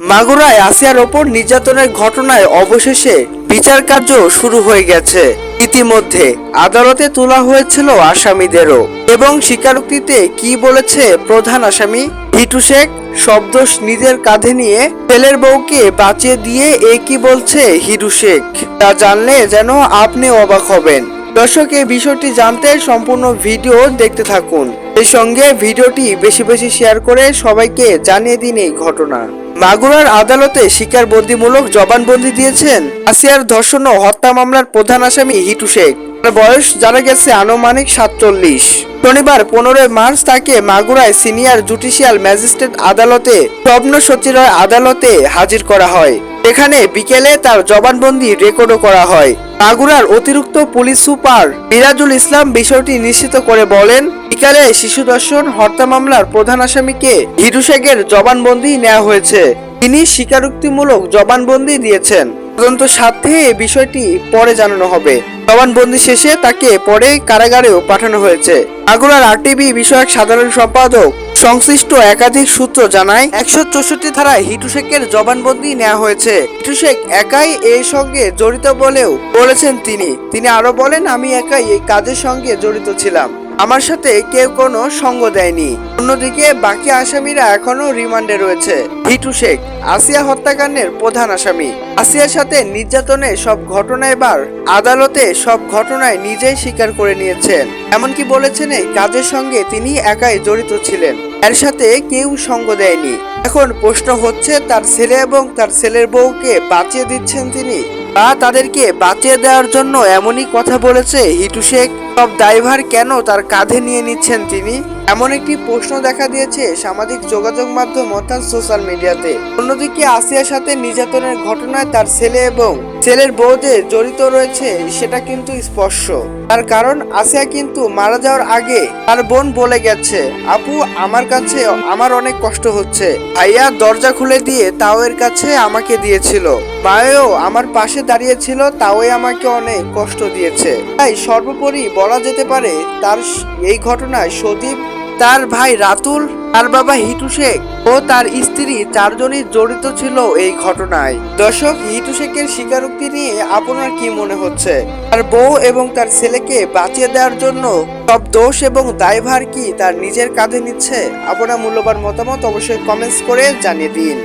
মাগুরায় আসিয়ার ওপর নির্যাতনের ঘটনায় অবশেষে বিচার কার্য শুরু হয়ে গেছে। ইতিমধ্যে আদালতে তোলা হয়েছিল আসামিদেরও এবং স্বীকারোক্তিতে কি বলেছে প্রধান আসামি? হিটু শেখ, শব্দোষ নিজের কাঁধে নিয়ে ছেলের বউকে বাঁচিয়ে দিয়ে এ কি বলছে হিটু শেখ? তা জানলে যেন আপনি অবাক হবেন। দর্শক, এই বিষয়টি জানতে সম্পূর্ণ ভিডিও দেখতে থাকুন। এই সঙ্গে ভিডিওটি বেশি বেশি শেয়ার করে সবাইকে জানিয়ে দিন এই ঘটনা। মাগুরার আদালতে স্বীকারবন্দিমূলক জবানবন্দি দিয়েছেন আসিয়ার ধর্ষণ ও হত্যা মামলার প্রধান আসামি হিটু শেখ। তার বয়স জানা গেছে আনুমানিক সাতচল্লিশ। শনিবার পনেরোই মার্চ তাকে মাগুরায় সিনিয়র জুডিশিয়াল ম্যাজিস্ট্রেট আদালতে স্বপ্ন সচিবালয় আদালতে হাজির করা হয়। এখানে বিকেলে তার জবানবন্দি রেকর্ডও করা হয়। মাগুরার অতিরিক্ত পুলিশ সুপার মিরাজুল ইসলাম বিষয়টি নিশ্চিত করে বলেন বিকালে শিশু দর্শন, হত্যা মামলার প্রধান আসামিকে হিটু শেখের জবানবন্দি নেওয়া হয়েছে। তিনি স্বীকারোক্তিমূলক জবানবন্দি দিয়েছেন। তদন্ত এই বিষয়টি পরে জানানো হবে। জবানবন্দি শেষে তাকে পরে কারাগারেও পাঠানো হয়েছে। আগুরার আরটিভি বিষয়ক সাধারণ সম্পাদক, সংশ্লিষ্ট একাধিক সূত্র জানায়, একশো চৌষট্টি ধারায় হিটু শেখের জবানবন্দি নেওয়া হয়েছে। হিটু শেখ একাই এর সঙ্গে জড়িত বলেও বলেছেন তিনি। তিনি আরও বলেন, আমি একাই এই কাজের সঙ্গে জড়িত ছিলাম। আমার সাথে কেউ কোনো সঙ্গ দেয়নি। অন্যদিকে বাকি আসামিরা এখনও রিমান্ডে রয়েছে। হিটু শেখ, আসিয়া হত্যাকাণ্ডের প্রধান আসামি। আসিয়ার সাথে নির্যাতনের সব ঘটনা এবার আদালতে সব ঘটনায় নিজেই স্বীকার করে নিয়েছেন। এমনকি বলেছেন এই কাজের সঙ্গে তিনি একাই জড়িত ছিলেন। এর সাথে কেউ সঙ্গ দেয়নি। এখন প্রশ্ন হচ্ছে, তার ছেলে এবং তার ছেলের বউকে বাঁচিয়ে দিচ্ছেন তিনি? বা তাদেরকে বাঁচিয়ে দেওয়ার জন্য এমনই কথা বলেছে হিটু শেখ? সব ড্রাইভার কেন তার কাঁধে নিয়ে নিচ্ছেন তিনি? এমন একটি প্রশ্ন দেখা দিয়েছে সামাজিক যোগাযোগ মাধ্যম অর্থাৎ সোশ্যাল মিডিয়াতে। অন্যদিকে আসিয়ার সাথে নির্যাতনের ঘটনায় তার ছেলে এবং ছেলের বউ যে জড়িত রয়েছে সেটা কিন্তু স্পষ্ট। তার কারণ, আসিয়া কিন্তু মারা যাওয়ার আগে তার বোন বলে গেছে, আপু, আমার কাছে আমার অনেক কষ্ট হচ্ছে। ভাইয়া দরজা খুলে দিয়ে তাও এর কাছে আমাকে দিয়েছিল। মায়েও আমার পাশে দাঁড়িয়েছিল তাওই আমাকে অনেক কষ্ট দিয়েছে। তাই সর্বোপরি বলা যেতে পারে, তার এই ঘটনায় সদীপ তার ভাই রাতুল, তার বাবা হিটু শেখ ও তার স্ত্রী চারজনই জড়িত ছিল এই ঘটনায়। দর্শক, হিটু শেখের স্বীকারোক্তি নিয়ে আপনার কি মনে হচ্ছে? তার বউ এবং তার ছেলেকে বাঁচিয়ে দেওয়ার জন্য সব দোষ এবং দায়ভার কি তার নিজের কাঁধে নিচ্ছে? আপনার মূল্যবান মতামত অবশ্যই কমেন্টস করে জানিয়ে দিন।